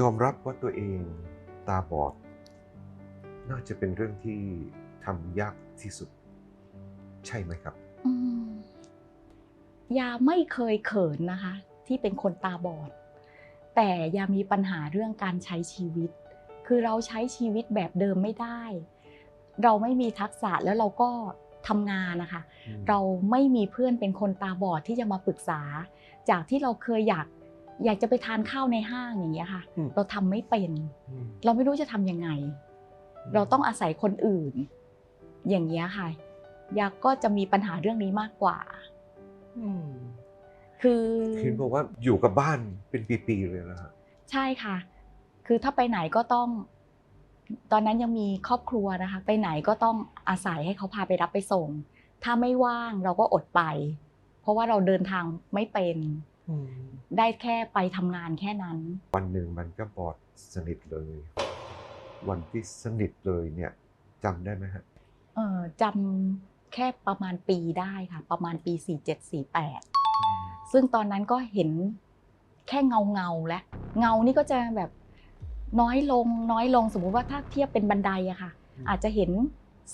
ยอมรับว่าตัวเองตาบอด น่าจะเป็นเรื่องที่ทำยากที่สุด ใช่ไหมครับ อืมยาไม่เคยเขินนะคะ ที่เป็นคนตาบอด แต่ยามีปัญหาเรื่องการใช้ชีวิต คือเราใช้ชีวิตแบบเดิมไม่ได้ เราไม่มีทักษะแล้วเราก็ทำงานนะคะเราไม่มีเพื่อนเป็นคนตาบอดที่จะมาปรึกษา จากที่เราเคยอยาก อยากจะไปทานข้าวในห้างอย่างเงี้ยค่ะ อืม เราทำไม่เป็น อืม เราไม่รู้จะทำยังไง เราต้องอาศัยคนอื่น อย่างเงี้ยค่ะยาก็จะมีปัญหาเรื่องนี้มากกว่าอืมคือ เห็นบอกว่าอยู่กับบ้านเป็นปีๆเลยนะฮะ ใช่ค่ะ คือถ้าไปไหนก็ต้อง ตอนนั้นยังมีครอบครัวนะคะ ไปไหนก็ต้องอาศัยให้เขาพาไปรับไปส่ง ถ้าไม่ว่างเราก็อดไป เพราะว่าเราเดินทางไม่เป็น ได้แค่ไปทำงานแค่นั้น วันหนึ่งมันก็บอดสนิทเลย วันที่สนิทเลยเนี่ยจำได้ไหมฮะเออจำแค่ประมาณปีได้ค่ะ ประมาณปี 4748 ซึ่งตอนนั้นก็เห็นแค่เงาเงาๆและเงานี่ก็จะแบบน้อยลงน้อยลงสมมุติว่าถ้าเทียบเป็นบันไดอะค่ะ อาจจะเห็น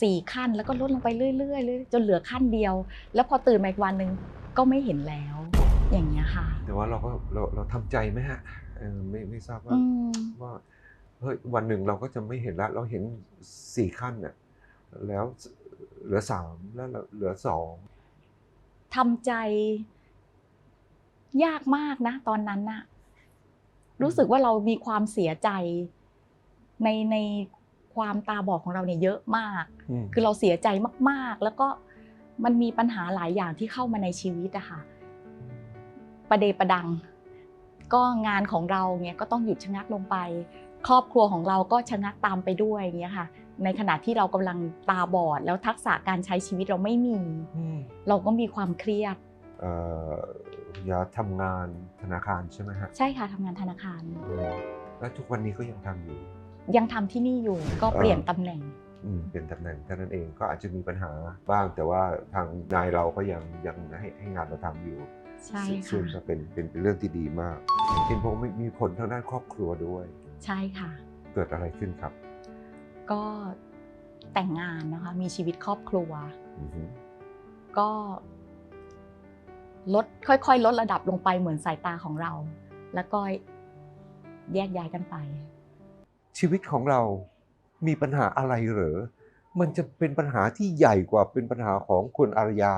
สี่ขั้นแล้วก็ลดลงไปเรื่อยๆเรื่อยๆจนเหลือขั้นเดียว แล้วพอตื่นมาอีกวันหนึ่งก็ไม่เห็นแล้ว อย่างเงี้ยค่ะ แต่ว่าเราก็เราเราทำใจไหมฮะเออไม่ไม่ทราบว่าอืมว่าเฮ้ยวันหนึ่งเราก็จะไม่เห็นละเราเห็นสี่ขั้นเนี่ยแล้วเหลือสามแล้วเหลือสองทำใจ ยากมากนะ ตอนนั้นน่ะ รู้สึกว่าเรามีความเสียใจ ในในความตาบอดของเราเนี่ยเยอะมากคือเราเสียใจมากๆ แล้วก็มันมีปัญหาหลายอย่างที่เข้ามาในชีวิตอะค่ะ ประเดประดัง ก็งานของเราเนี่ยก็ต้องหยุดชะงักลงไป ครอบครัวของเราก็ชะงักตามไปด้วยอย่างเงี้ยค่ะในขณะที่เรากำลังตาบอด แล้วทักษะการใช้ชีวิตเราไม่มี เราก็มีความเครียดเอ่ออย่าทำงานธนาคารใช่ไหมฮะใช่ค่ะทำงานธนาคารอืมแล้วทุกวันนี้ก็ยังทำอยู่ ยังทำที่นี่อยู่ก็เปลี่ยนตำแหน่งอืมเป็นตำแหน่งเท่านั้นเองก็อาจจะมีปัญหาบ้างแต่ว่าทางนายเราก็ยังยังให้ให้งานเราทำอยู่ ใช่ซึ่งค่ะก็เป็นเป็นเป็นเรื่องที่ดีมากเห็นผมมีมีผลทางด้านครอบครัวด้วย ใช่ค่ะ เกิดอะไรขึ้นครับ ก็แต่งงานนะคะมีชีวิตครอบครัวอือฮึก็ลดค่อยๆ ลดระดับลงไปเหมือนสายตาของเรา แล้วก็แยกย้ายกันไป ชีวิตของเรามีปัญหาอะไรเหรอ มันจะเป็นปัญหาที่ใหญ่กว่าเป็นปัญหาของคุณอารยา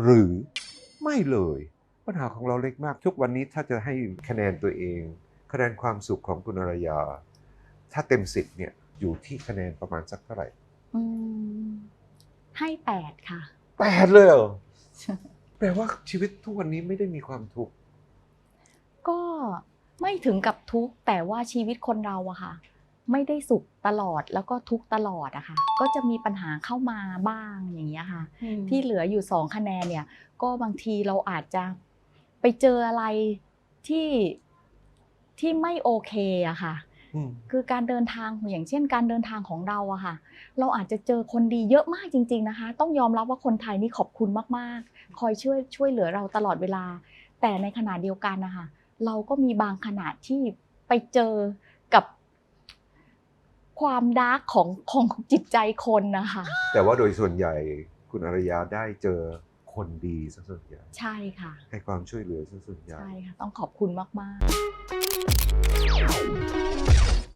หรือไม่เลย ปัญหาของเราเล็กมาก ทุกวันนี้ถ้าจะให้คะแนนตัวเอง คะแนนความสุขของคุณอารยา ถ้าเต็มสิบเนี่ยอยู่ที่คะแนนประมาณสักเท่าไหร่อืมให้แปดค่ะแปดเลยเหรอแปลว่าชีวิตทุกวันนี้ไม่ได้มีความทุกข์ก็ไม่ถึงกับทุกข์แต่ว่าชีวิตคนเราอะค่ะ ไม่ได้สุขตลอดแล้วก็ทุกข์ตลอดอะค่ะ ก็จะมีปัญหาเข้ามาบ้างอย่างเงี้ยค่ะ ที่เหลืออยู่สองคะแนนเนี่ย ก็บางทีเราอาจจะ ไปเจออะไรที่ที่ไม่โอเคอะค่ะอืมคือการเดินทางอย่างเช่น การเดินทางของเราอะค่ะ เราอาจจะเจอคนดีเยอะมากจริง ๆนะคะ ต้องยอมรับว่าคนไทยนี่ขอบคุณมากๆ คอยช่วยช่วยเหลือเราตลอดเวลา แต่ในขณะเดียวกันนะคะเราก็มีบางขณะที่ไปเจอกับความดาร์กของของจิตใจคนนะคะ แต่ว่าโดยส่วนใหญ่คุณอารยาได้เจอ คนดีซะส่วนใหญ่ใช่ค่ะ ให้ความช่วยเหลือซะส่วนใหญ่ใช่ค่ะ ต้องขอบคุณมาก ๆ